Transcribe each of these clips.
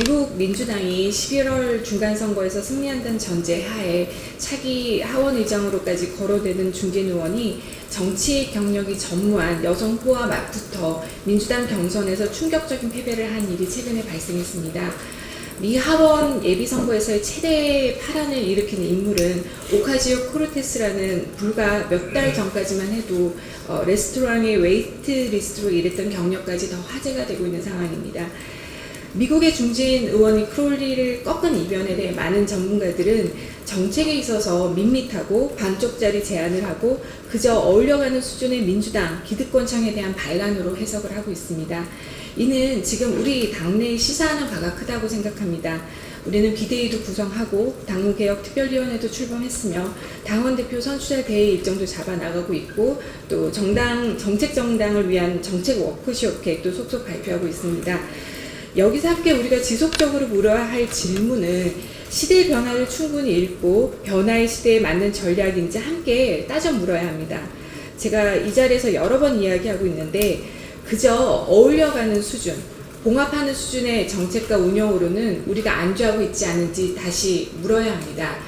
미국 민주당이 11월 중간 선거에서 승리한다는 전제 하에 차기 하원 의장으로까지 거론되는 중진 의원이 정치 경력이 전무한 여성 후와 맞붙어 민주당 경선에서 충격적인 패배를 한 일이 최근에 발생했습니다. 미 하원 예비선거에서의 최대 파란을 일으킨 인물은 오카지오 코르테스라는 불과 몇 달 전까지만 해도 어, 레스토랑의 웨이트 리스트로 일했던 경력까지 더 화제가 되고 있는 상황입니다. 미국의 중진 의원이 크롤리를 꺾은 이변에 대해 많은 전문가들은 정책에 있어서 밋밋하고 반쪽짜리 제안을 하고 그저 어울려가는 수준의 민주당 기득권층에 대한 반란으로 해석을 하고 있습니다. 이는 지금 우리 당내에 시사하는 바가 크다고 생각합니다. 우리는 비대위도 구성하고 당무개혁 특별위원회도 출범했으며 당원 대표 선출자 대회 일정도 잡아 나가고 있고 또 정당 정책 정당을 위한 정책 워크숍 계획도 속속 발표하고 있습니다. 여기서 함께 우리가 지속적으로 물어야 할 질문은 시대의 변화를 충분히 읽고 변화의 시대에 맞는 전략인지 함께 따져 물어야 합니다. 제가 이 자리에서 여러 번 이야기하고 있는데 그저 어울려가는 수준, 봉합하는 수준의 정책과 운영으로는 우리가 안주하고 있지 않은지 다시 물어야 합니다.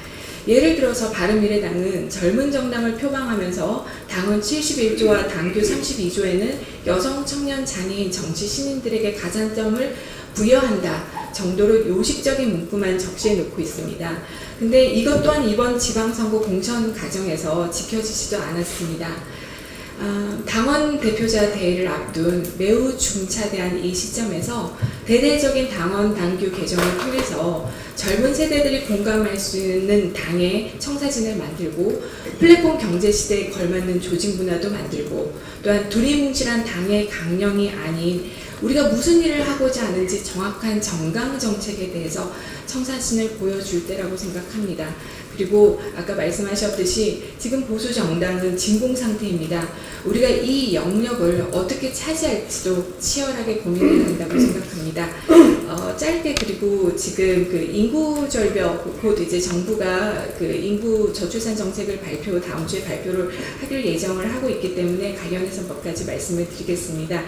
예를 들어서 바른미래당은 젊은 정당을 표방하면서 당원 71조와 당규 32조에는 여성, 청년, 장애인, 정치 시민들에게 가산점을 부여한다 정도로 요식적인 문구만 적시해 놓고 있습니다. 근데 이것 또한 이번 지방선거 공천 과정에서 지켜지지도 않았습니다. 아, 당원 대표자 대회를 앞둔 매우 중차대한 이 시점에서 대대적인 당원 당규 개정을 통해서 젊은 세대들이 공감할 수 있는 당의 청사진을 만들고 플랫폼 경제 시대에 걸맞는 조직 문화도 만들고 또한 두리뭉실한 당의 강령이 아닌 우리가 무슨 일을 하고자 하는지 정확한 정강 정책에 대해서 청사진을 보여줄 때라고 생각합니다. 그리고 아까 말씀하셨듯이 지금 보수 정당은 진공 상태입니다. 우리가 이 영역을 어떻게 차지할지도 치열하게 고민해야 한다고 생각합니다. 어, 짧게 그리고 지금 그 인구 절벽 곧 이제 정부가 그 인구 저출산 정책을 발표 다음 주에 발표를 하길 예정을 하고 있기 때문에 관련해서 몇 가지 말씀을 드리겠습니다.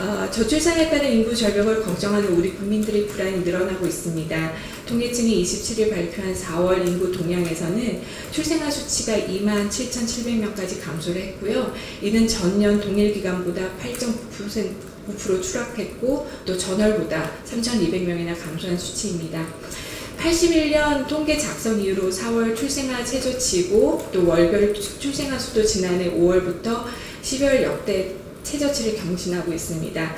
어, 저출산에 따른 인구 절벽을 걱정하는 우리 국민들의 불안이 늘어나고 있습니다. 통계청이 27일 발표한 4월 인구 동향에서는 출생아 수치가 2만 7,700명까지 감소를 했고요. 이는 전년 동일 기간보다 8.9% 추락했고 또 전월보다 3,200명이나 감소한 수치입니다. 81년 통계 작성 이후로 4월 출생아 최저치고 또 월별 출생아 수도 지난해 5월부터 12월 역대 최저치를 경신하고 있습니다.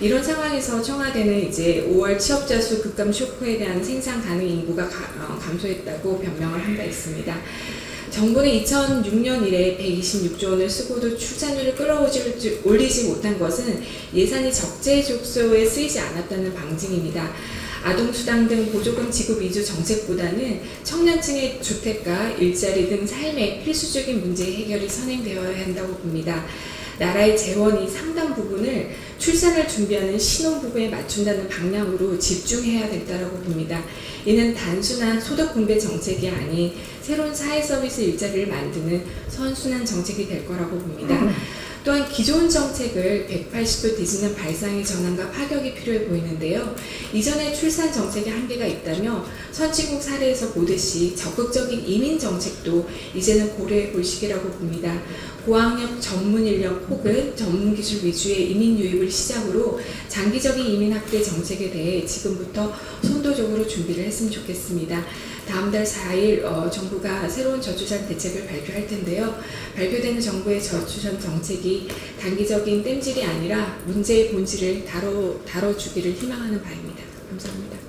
이런 상황에서 청와대는 이제 5월 취업자 수 급감 쇼크에 대한 생산 가능 인구가 가- 어, 감소했다고 변명을 한 바 있습니다. 정부는 2006년 이래 126조 원을 쓰고도 출산율을 끌어올리지 올리지 못한 것은 예산이 적재적소에 쓰이지 않았다는 방증입니다. 아동수당 등 보조금 지급 위주 정책보다는 청년층의 주택과 일자리 등 삶의 필수적인 문제 해결이 선행되어야 한다고 봅니다. 나라의 재원이 상당 부분을 출산을 준비하는 신혼부부에 맞춘다는 방향으로 집중해야 된다고 봅니다. 이는 단순한 소득 분배 정책이 아닌 새로운 사회 서비스 일자리를 만드는 선순환 정책이 될 거라고 봅니다. 또한 기존 정책을 180도 뒤지는 발상의 전환과 파격이 필요해 보이는데요. 이전에 출산 정책에 한계가 있다며 선진국 사례에서 보듯이 적극적인 이민 정책도 이제는 고려해 볼 시기라고 봅니다. 고학력 전문 인력 혹은 전문 기술 위주의 이민 유입을 시작으로 장기적인 이민 확대 정책에 대해 지금부터 선도적으로 준비를 했으면 좋겠습니다. 다음 달 4일 어, 정부가 새로운 저출산 대책을 발표할 텐데요. 발표되는 정부의 저출산 정책 이 단기적인 땜질이 아니라 문제의 본질을 다뤄, 다뤄주기를 희망하는 바입니다. 감사합니다.